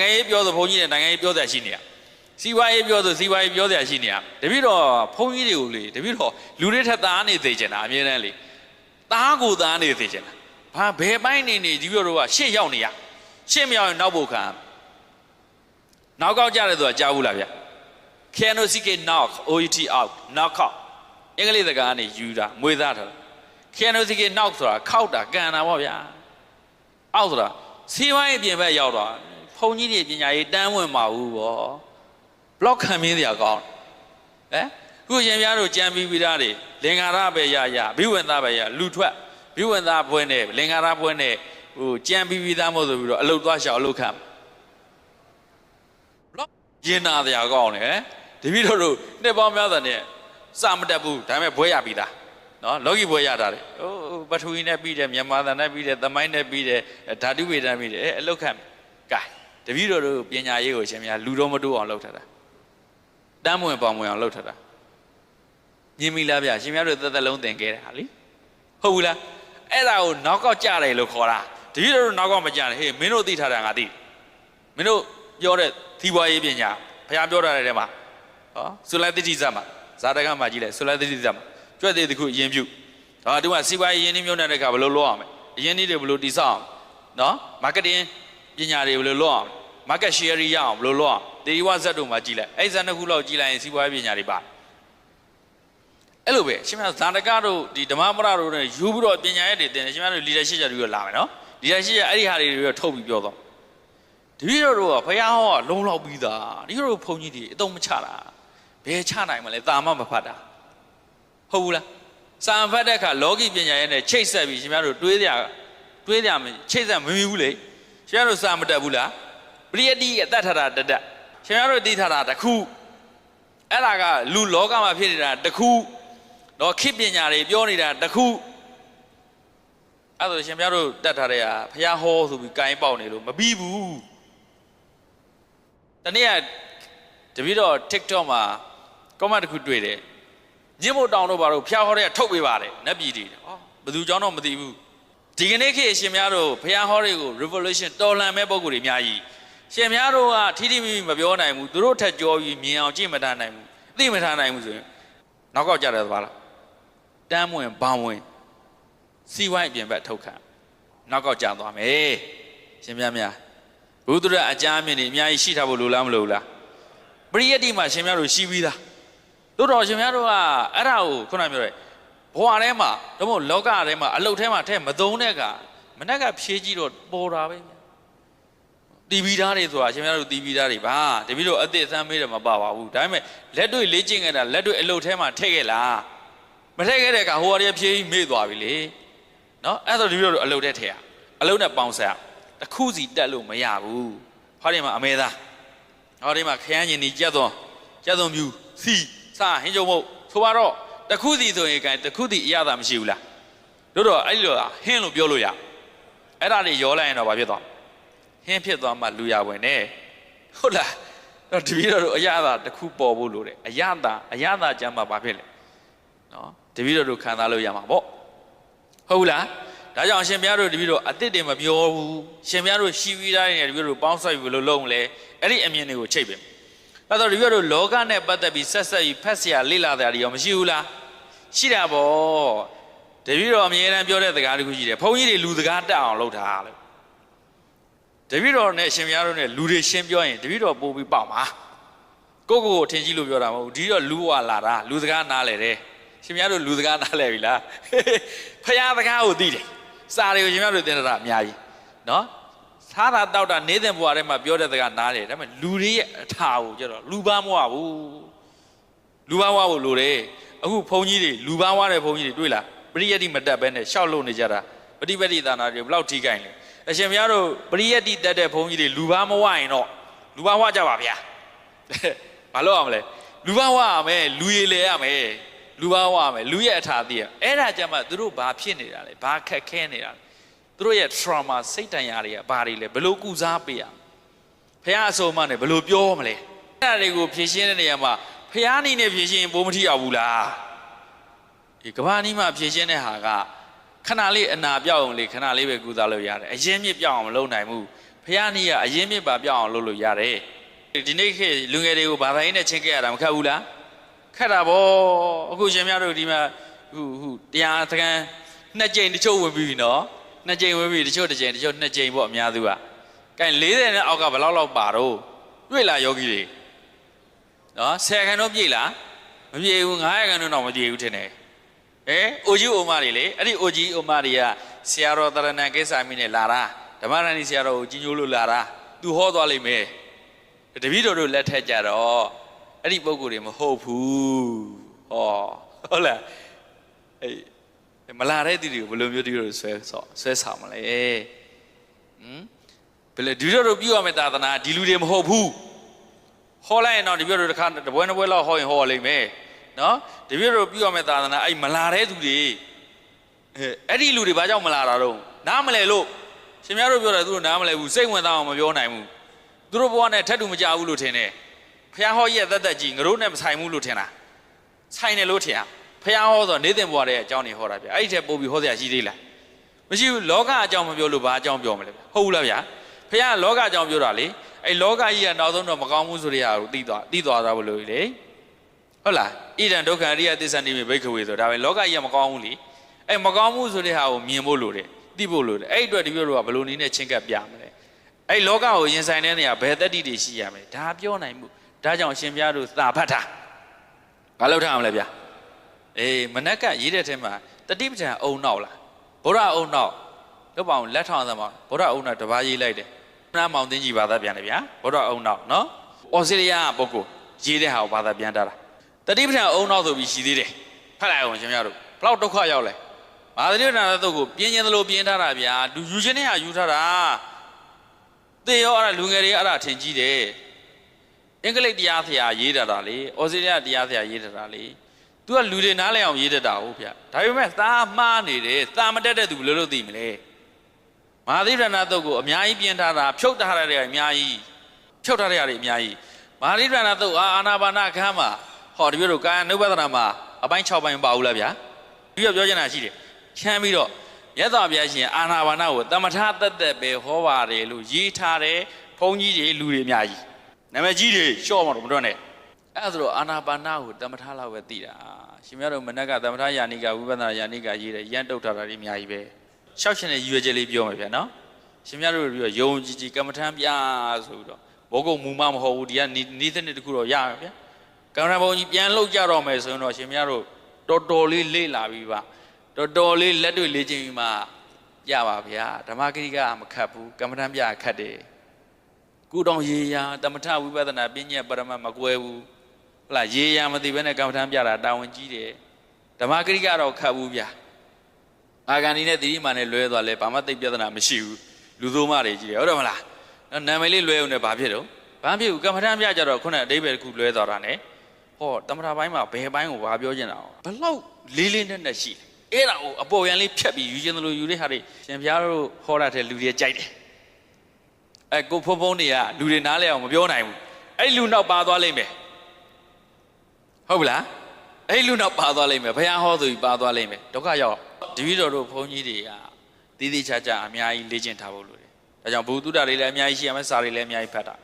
နိုင်ငံရေးပြောဆိုဘုန်းကြီးတွေနိုင်ငံရေးပြောစရာရှိနေရစီးပွားရေးပြောဆိုစီးပွားရေးပြောစရာရှိနေရတပိတော့ဘုန်းကြီးတွေကိုလေတပိတော့လူတွေထက်သားနေသေးချင်တာအမြဲတမ်းလေသားကိုသားနေသေးချင်တာဘာဘယ်ပိုင်းနေနေဒီပြောတော့ကရှေ့ရောက်နေရရှေ့မရောက်ရင်နောက်ဖို့ခံရနောက်ကောက်ကြတယ်ဆိုတာကြားဘူးလားဗျ KNOCK knock OET out knock out အင်္ဂလိပ်စကားကနေယူတာမွေသားထားတာ KNOCK knock ဆိုတာခောက်တာကန်တာပေါ့ဗျာအောက်ဆိုတာစီးပွားရေးပြင်ဘက်ရောက်တော့ ဘုံကြီးတွေပညာရေးတန်းဝင်မှာဘူးဗော block ခံမင်းစရာကောင်းတယ်ဟမ်ခုရှင်ပြားတို့ကြံပြီးပြီးသားတွေလင်္ကာရပဲရရဘိဝန္တာပဲရလူထွက်ဘိဝန္တာဘွဲနဲ့လင်္ကာရဘွဲနဲ့ဟိုကြံပြီးပြီးသားမို့ဆိုပြီးတော့အလုတ်သွားရှောက်အလုတ်ခံ block ရင်နာစရာကောင်းတယ်ဟမ်တပည့်တော်တို့နှစ်ပေါင်းများစွာနဲ့စမတက်ဘူးဒါပေမဲ့ဘွဲရပြီးသားနော်လောကီဘွဲရတာလေဟိုပထဝီနဲ့ပြီးတယ်မြန်မာသံနဲ့ပြီးတယ်သမိုင်းနဲ့ပြီးတယ်ဓာတုဝေဒနဲ့ပြီးတယ်အဲအလုတ်ခံကဲ တပည့်တော်တို့ပညာရေးကိုရှင်များလူတော်မတိုးအောင်လုပ်ထားတာတမ်းမဝင်ပေါင်ဝင်အောင်လုပ်ထတာညင်မီလားဗျရှင်များတို့သက်သက်လုံးသင်ခဲ့တယ်ဟာလीဟုတ်ဘူးလားအဲ့ဒါကိုနောက်ကောက်ကြတယ်လို့ခေါ်တာတတိယတို့နောက်ကောက်မကြတယ်ဟေးမင်းတို့သိထားတာငါသိမင်းတို့ပြောတဲ့သီးပွားရေးပညာဘုရားပြောထားတဲ့ထဲမှာဟောသုလတိတိဇတ်မှာဇာတကမှာကြည့်လိုက်သုလတိတိဇတ်မှာကြွက်သေးတခုအရင်ပြုဟောဒီမှာစီးပွားရေးရင်းနှီးမြှုပ်နှံတဲ့အခါဘယ်လိုလုပ်အောင်မလဲအရင်နည်းတွေဘယ်လိုတည်ဆောက်အောင်နော်မာကတင် ပညာတွေဘယ်လိုလုပ်အောင် market share ရအောင်ဘယ်လိုလုပ်အောင်တေဒီဝဇက်တို့မှာကြည့်လိုက်အဲ့ဇက်နှစ်ခုလောက်ကြည့်လိုက်ရင်စီးပွားရေးပညာတွေပါအဲ့လိုပဲရှင်မဇာတကတို့ဒီဓမ္မပရတို့နဲ့ယူပြီးတော့ပညာရေးတွေတင်တယ်ရှင်မတို့ leadership ကြတွေလာမယ်နော် leadership အဲ့ဒီဟာတွေတွေထုတ်ပြီးပြောတော့တပည့်တော်တို့ကဘုရားဟောကလုံးလောက်ပြီးသားဒီလိုဘုန်းကြီးတွေအတုံးမချတာဘယ်ချနိုင်မလဲတာမမဖတ်တာဟုတ်ဘူးလားစာဖတ်တဲ့အခါလောကီပညာရေးနဲ့ချိတ်ဆက်ပြီးရှင်မတို့တွေးကြတွေးကြမချိတ်ဆက်မမီဘူးလေ ရှင်မတို့စာမတက်ဘူးလားပရိယတိအတ္တထတာတတရှင်များတို့သိထားတာတစ်ခုအဲ့ဒါကလူလောကမှာဖြစ်နေတာတစ်ခုတော့ခေပညာတွေပြောနေတာတစ်ခုအဲ့ဒါဆိုရှင်များတို့တတ်ထားတဲ့ဟာဘုရားဟောဆိုပြီးကိုင်းပေါက်နေလို့မပြီးဘူးတနေ့ကတပည့်တော် TikTok မှာ comment တစ်ခုတွေ့တယ်ညင်မို့တောင်တို့ဘာလို့ဖျားဟောတဲ့ထုတ်ပေးပါတယ်နတ်ပြည်တွေဟောဘယ်သူကြောင့်တော့မသိဘူး ဒီကနေ့ခေတ်အရှင်များတို့ဘုရားဟောတွေကို revolution တော်လှန်မဲ့ပုံကိုယ်တွေအများကြီးရှင်များတို့ကထီထီမိမိမပြောနိုင်ဘူးသူတို့ထက်ကြောပြီးမြင်အောင်ကြည့်မထားနိုင်ဘူးအသိမထားနိုင်ဘူးဆိုရင်နောက်ကောက်ကြတယ်သဘာလားတမ်းဝင်ဘောင်ဝင်စီဝိုင်းအပြင်ဘက်ထုတ်ခံနောက်ကောက်ကြသွားမယ်ရှင်များများဘုဒ္ဓရအကြမ်းမြင့်နေအများကြီးရှိထားဖို့လိုလားမလိုဘူးလားပရိယတ္တိမှာရှင်များတို့ရှိပြီးသားတို့တော်ရှင်များတို့ကအဲ့ဒါကိုခုနပြောတယ် ဘဝထဲမှာတော့မဟုတ်လောကထဲမှာအလုတ်ထဲမှာထဲမသုံးတဲ့ကမနေ့ကဖြေးကြည့်တော့ပေါ်တာပဲဗျာတီဗီသားတွေဆိုတာရှင်များတို့တီဗီသားတွေပါတပည့်တို့အသစ်အသမ်းမေးတယ်မပါပါဘူးဒါပေမဲ့လက်တွေ့လေ့ကျင့်ခဲ့တာလက်တွေ့အလုပ်ထဲမှာထည့်ခဲ့လားမထည့်ခဲ့တဲ့ကဟိုဟာတွေဖြေးပြီးမေ့သွားပြီလေနော်အဲ့ဒါတပည့်တို့အလုပ်ထဲထည့်ရအလုပ်နဲ့ပေါင်းဆက်တစ်ခုစီတက်လို့မရဘူးဟောဒီမှာအမဲသားဟောဒီမှာခရမ်းညင်ကြီးကြက်သွန်ကြက်သွန်မြူစီစာဟင်းကြုံမုတ်ဆိုပါတော့ တစ်ခုစီဆိုရင်ကဲတစ်ခုစီအရသာမရှိဘူးလားတို့တော့အဲ့လိုဟင်းလို့ပြောလို့ရအဲ့ဒါတွေရောလိုက်ရင်တော့ဘာဖြစ်သွားလဲဟင်းဖြစ်သွားမှလူရဝင်နေဟုတ်လားတော့တပည့်တော်တို့အရသာတစ်ခုပေါ်ဖို့လိုတယ်အရသာအရသာကြမ်းမှဘာဖြစ်လဲနော်တပည့်တော်တို့ခံစားလို့ရမှာပေါ့ဟုတ်လားဒါကြောင့်ရှင်ဘုရားတို့တပည့်တော်အစ်စ်တွေမပြောဘူးရှင်ဘုရားတို့ရှိပြီးသားနေတပည့်တော်ပေါင်းဆွဲပြီးလို့လုံးမလဲအဲ့ဒီအမြင်တွေကိုချိန်ပဲ အဲ့တော့တပည့်တော်လောကနဲ့ပတ်သက်ပြီးဆက်ဆက်ပြီးဖက်ဆရာလေ့လာတာတွေရောမရှိဘူးလားရှိတာပေါ့တပည့်တော်အမြဲတမ်းပြောတဲ့စကားတစ်ခုရှိတယ်ဘုန်းကြီးတွေလူစကားတက်အောင်လုပ်တာလို့တပည့်တော်နဲ့ရှင်များတို့နဲ့လူတွေရှင်းပြောရင်တပည့်တော်ပို့ပြီးပေါ့မှာကိုကိုကိုထင်ကြည့်လို့ပြောတာမဟုတ်ဘူးဒီတော့လူဝလာတာလူစကားနားလဲတယ်ရှင်များတို့လူစကားနားလဲပြီလားဖယားစကားကိုသိတယ်စာတွေကိုရှင်များတို့သင်တာအများကြီးနော် စားတာတောက်တာနေတဲ့ဘဝထဲမှာပြောတဲ့စကားနားတယ်ဒါပေမဲ့လူတွေရဲ့အထာကိုကျတော့လူပန်းမဝဘူးလူပန်းဝဖို့လိုတယ်အခုဘုန်းကြီးတွေလူပန်းဝတဲ့ဘုန်းကြီးတွေတွေ့လားပရိယတ်တိမတက်ဘဲနဲ့ရှောက်လို့နေကြတာပฏิပတ်တိသာနာတွေဘယ်လောက်ထိကြိုင်လဲအရှင်ဘုရားတို့ပရိယတ်တိတက်တဲ့ဘုန်းကြီးတွေလူဘာမဝရင်တော့လူဘာဝကြပါဗျာဘာလို့အောင်မလဲလူဘာဝရမယ်လူရည်လေရမယ်လူဘာဝရမယ်လူရဲ့အထာသိရအဲ့ဒါကြမှာသူတို့ဘာဖြစ်နေတာလဲဘာခက်ခဲနေတာလဲ သူတို့ရဲ့ trauma စိတ်တန်ရာတွေကဘာတွေလဲဘယ်လိုကုစားပေးရဘုရားအစုံမနဲ့ဘယ်လိုပြောမလဲအဲ့ဒါတွေကိုဖြည့်ရှင်းတဲ့နေရာမှာဘုရားနီးနဲ့ဖြည့်ရှင်းရင်ပိုမထီအောင်ဘူးလားဒီကဘာနီးမှာဖြည့်ရှင်းတဲ့ဟာကခဏလေးအနာပြောက်အောင်လေခဏလေးပဲကုသလို့ရတယ်အရင်မြစ်ပြောက်အောင်မလုပ်နိုင်ဘူးဘဖះနီးကအရင်မြစ်ပါပြောင်းအောင်လုပ်လို့ရတယ်ဒီနေ့ခေတ်လူငယ်တွေကိုဘာသာရေးနဲ့ချင်းခဲ့ရတာမခက်ဘူးလားခက်တာဗောအခုရှင်များတို့ဒီမှာဟူဟူတရားသကန်နှစ်ကြိမ်တချို့ဝင်ပြီနော် နှစ်ကြိမ်ဝင်ပြီတချို့တစ်ကြိမ်တချို့နှစ်ကြိမ်ပေါ့အများစုကကဲ40နဲ့အောက်ကဘယ်လောက်လောက်ပါတော့တွေ့လားယောဂီတွေနော်10ခန်းတော့ပြည့်လားမပြည့်ဘူး900ခန်းတော့မပြည့်ဘူးထင်တယ်ဟဲအိုကြီးအိုမတွေလေအဲ့ဒီအိုကြီးအိုမတွေကဆရာတော်တရဏံကိစ္စမီနဲ့လာတာဓမ္မရဏီဆရာတော်ကိုကြီးညိုလို့လာတာသူဟောသွားလိမ့်မယ်တပည့်တော်တို့လက်ထက်ကြတော့အဲ့ဒီပုံကိုယ်တွေမဟုတ်ဘူးဟောဟုတ်လားအေး မလာတဲ့သူတွေကိုဘယ်လိုမျိုးတပည့်တော်တို့ဆွဲဆော့ဆွဲဆောင်မလဲဟမ်ဘယ်လိုဒီလိုတို့ပြုရမယ့်သာသနာဒီလူတွေမဟုတ်ဘူးဟောလိုက်ရင်တော့ဒီပြည့်တို့တစ်ခါတပွဲနှစ်ပွဲလောက်ဟောရင်ဟောလိမ့်မယ်နော်ဒီပြည့်တို့ပြုရမယ့်သာသနာအဲ့မလာတဲ့သူတွေအဲအဲ့ဒီလူတွေဘာကြောင့်မလာတာတော့နားမလဲလို့ရှင်များတို့ပြောတယ်သူတို့နားမလဲဘူးစိတ်ဝင်စားအောင်မပြောနိုင်ဘူးသူတို့ဘဝနဲ့ထက်တူမကြဘူးလို့ထင်တယ်ဖះဟောရဲ့သက်သက်ကြီးငရိုးနဲ့မဆိုင်ဘူးလို့ထင်တာဆိုင်တယ်လို့ထင်တာ ဖះဟောဆိုနေတင်ဘဝရဲ့အကြောင်းတွေဟောတာဗျအဲ့ဒီထက်ပိုပြီးဟောစရာရှိသေးလားမရှိဘူးလောကအကြောင်းမပြောလို့ဘာအကြောင်းပြောမလဲဗျဟုတ်ဘူးလားဗျာဖះကလောကအကြောင်းပြောတာလေအဲ့လောကကြီးကနောက်ဆုံးတော့မကောင်းဘူးဆိုတဲ့ဟာကိုသိသွားသိသွားသားဘလို့လေဟုတ်လားဣဒံဒုက္ခအရိယသစ္စာနိမိတ်ဘိက္ခဝေဆိုဒါပဲလောကကြီးကမကောင်းဘူးလေအဲ့မကောင်းဘူးဆိုတဲ့ဟာကိုမြင်ဖို့လိုတယ်သိဖို့လိုတယ်အဲ့အတွက်ဒီပြောလို့ကဘလို့နည်းနဲ့ချင်းကပ်ပြမလဲအဲ့လောကကိုရင်ဆိုင်တဲ့နေရာဘယ်သက်တ္တိတွေရှိရမလဲဒါပြောနိုင်မှုဒါကြောင့်ရှင်ပြားတို့သာဖတ်တာဘာလို့ထားအောင်လဲဗျာ အေးမနက်ကရေးတဲ့ထဲမှာတတိပဋ္ဌာန်အုံနောက်လားဗုဒ္ဓအုံနောက်လို့ပေါ့လက်ထောင်သမားဗုဒ္ဓအုံနောက်တပါးရေးလိုက်တယ်နားမောင်သိန်းကြီးဘာသာပြန်တယ်ဗျာဗုဒ္ဓအုံနောက်နော်ဩစတြေးလျပုဂ္ဂိုလ်ရေးတဲ့ဟာကိုဘာသာပြန်တာလားတတိပဋ္ဌာန်အုံနောက်ဆိုပြီးရှိသေးတယ်ဖတ်လိုက်အောင်ရှင်ပြားတို့ဘလောက်ဒုက္ခရောက်လဲမာသရိနာသုတ်ကိုပြင်းကျင်သလိုပြင်းထားတာဗျာလူယူခြင်းနဲ့ဟာယူထားတာသေရောအဲ့ဒါလူငယ်တွေအဲ့ဒါထင်ကြီးတယ်အင်္ဂလိပ်တရားဆရာရေးတာတာလေဩစတြေးလျတရားဆရာရေးတာတာလေ तू ကလူတွေနားလည်အောင်ရေးတတ်တာဟုတ်ဗျဒါပေမဲ့သားမှားနေတယ်သားမတက်တဲ့သူဘယ်လိုလုပ်သိမလဲမဟာသီရဏသုတ်ကိုအများကြီးပြင်ထားတာဖြုတ်ထားတဲ့အများကြီးဖြုတ်ထားတဲ့အရာတွေအများကြီးမဟာသီရဏသုတ်အာအာနာပါနခန်းမှာဟောဒီလိုကာယ ानु ပဒနာမှာအပိုင်း6ပိုင်းပါဘူးလားဗျာဒီကပြောချင်တာရှိတယ်ချမ်းပြီးတော့မြတ်စွာဘုရားရှင်အာနာပါနကိုတမထသက်သက်ပဲဟောပါတယ်လို့ရေးထားတယ်ဘုန်းကြီးတွေလူတွေအများကြီးနာမည်ကြီးတွေရှော့မှာတော့မတွန်းနဲ့ အဲ့ဒါဆိုတော့အာနာပါနာကိုတမထလောက်ပဲသိတာရှင်များတို့မနက်ကတမထယာနိကဝိပဿနာယာနိကရေးတယ်ရန်တုတ်ထားတာတွေအများကြီးပဲရှောက်ရှင်တဲ့ရည်ရွယ်ချက်လေးပြောမယ်ဗျာနော်ရှင်များတို့ပြောယုံကြည်ကြည်ကမ္မထမ်းပြဆိုပြီးတော့ဘောကုံမူမမဟုတ်ဘူးဒီကနီးတဲ့တစ်ခုတော့ရမယ်ဗျာကမ္မထမ်းဘုံကြီးပြန်လောက်ကြတော့မယ်ဆိုရင်တော့ရှင်များတို့တော်တော်လေးလေ့လာပြီးပါတော်တော်လေးလက်တွေ့လေ့ကျင့်ပြီးမှရပါဗျာဓမ္မဂရိကမခတ်ဘူးကမ္မထမ်းပြခတ်တယ်ကုတောင်ရေရာတမထဝိပဿနာပညာပရမတ်မကွဲဘူး ဟုတ်လားရေရမသိဘဲနဲ့ကမ္မထမ်းပြတာတာဝန်ကြီးတယ်ဓမ္မဂရိကတော့ခတ်ဘူးဗျာအာဂန္ဒီနဲ့တိရိမာနဲ့လွဲသွားလဲဘာမှသိပ်ပြဿနာမရှိဘူးလူသုံးမတွေကြီးတယ်ဟုတ်တယ်မလားနော်နာမည်လေးလွဲအောင်နဲ့ဘာဖြစ်တော့ဘာဖြစ်ဘူးကမ္မထမ်းပြကြတော့ခုနအတိဘယ်တစ်ခုလွဲသွားတာ ਨੇ ဟောတမထပိုင်းမှာဘယ်ပိုင်းကိုဘာပြောချင်တာဘလောက်လေးလေးနက်နက်ရှိလဲအဲ့ဒါကိုအပေါ်ရန်လေးဖြတ်ပြီးယူခြင်းသလိုယူတဲ့ဟာတွေရှင်ပြားတို့ဟောတာတဲ့လူတွေကြိုက်တယ်အဲကိုဖုံဖုံတွေကလူတွေနားလဲအောင်မပြောနိုင်ဘူးအဲ့လူနောက်ပါသွားလိမ့်မယ် ဟုတ်ပြီလားအဲ့လူနောက်ပါသွားလိမ့်မယ်ဘုရားဟောသူကြီးပါသွားလိမ့်မယ်ဒုက္ခရောက်တပည့်တော်တို့ဘုန်းကြီးတွေကတည်တည်ချာချာအများကြီးလေ့ကျင့်ထားဖို့လိုတယ်ဒါကြောင့်ဘုသူတ္တတွေလည်းအများကြီးရှိရမယ်စာတွေလည်းအများကြီးဖတ်တာ